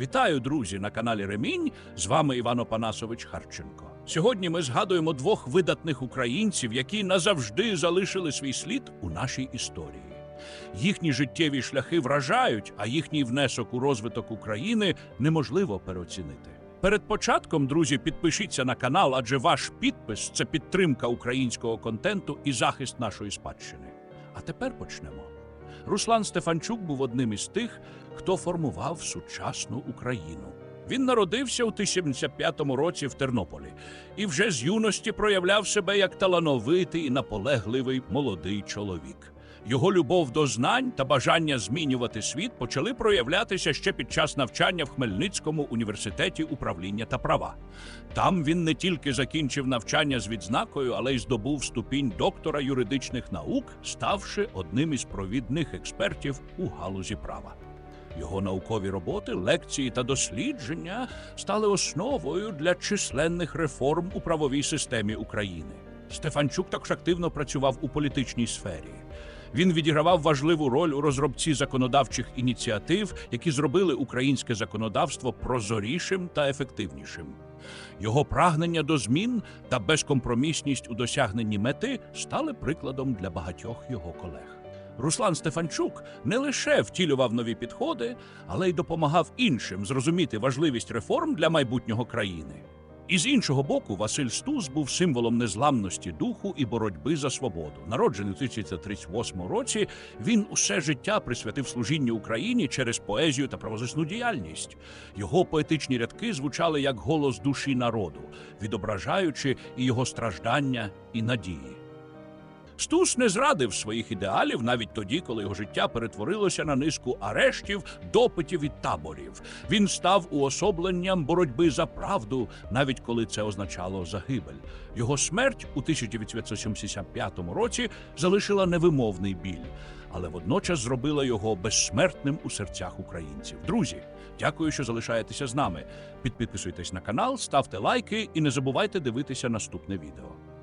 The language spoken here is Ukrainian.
Вітаю, друзі, на каналі Ремінь. З вами Іван Опанасович Харченко. Сьогодні ми згадуємо двох видатних українців, які назавжди залишили свій слід у нашій історії. Їхні життєві шляхи вражають, а їхній внесок у розвиток України неможливо переоцінити. Перед початком, друзі, підпишіться на канал, адже ваш підпис це підтримка українського контенту і захист нашої спадщини. А тепер почнемо. Руслан Стефанчук був одним із тих, хто формував сучасну Україну. Він народився у 1075 році в Тернополі і вже з юності проявляв себе як талановитий і наполегливий молодий чоловік. Його любов до знань та бажання змінювати світ почали проявлятися ще під час навчання в Хмельницькому університеті управління та права. Там він не тільки закінчив навчання з відзнакою, але й здобув ступінь доктора юридичних наук, ставши одним із провідних експертів у галузі права. Його наукові роботи, лекції та дослідження стали основою для численних реформ у правовій системі України. Стефанчук також активно працював у політичній сфері. Він відігравав важливу роль у розробці законодавчих ініціатив, які зробили українське законодавство прозорішим та ефективнішим. Його прагнення до змін та безкомпромісність у досягненні мети стали прикладом для багатьох його колег. Руслан Стефанчук не лише втілював нові підходи, але й допомагав іншим зрозуміти важливість реформ для майбутнього країни. І з іншого боку, Василь Стус був символом незламності духу і боротьби за свободу. Народжений у 1938 році, він усе життя присвятив служінню Україні через поезію та правозисну діяльність. Його поетичні рядки звучали як голос душі народу, відображаючи і його страждання і надії. Стус не зрадив своїх ідеалів навіть тоді, коли його життя перетворилося на низку арештів, допитів і таборів. Він став уособленням боротьби за правду, навіть коли це означало загибель. Його смерть у 1975 році залишила невимовний біль, але водночас зробила його безсмертним у серцях українців. Друзі, дякую, що залишаєтеся з нами. Підписуйтесь на канал, ставте лайки і не забувайте дивитися наступне відео.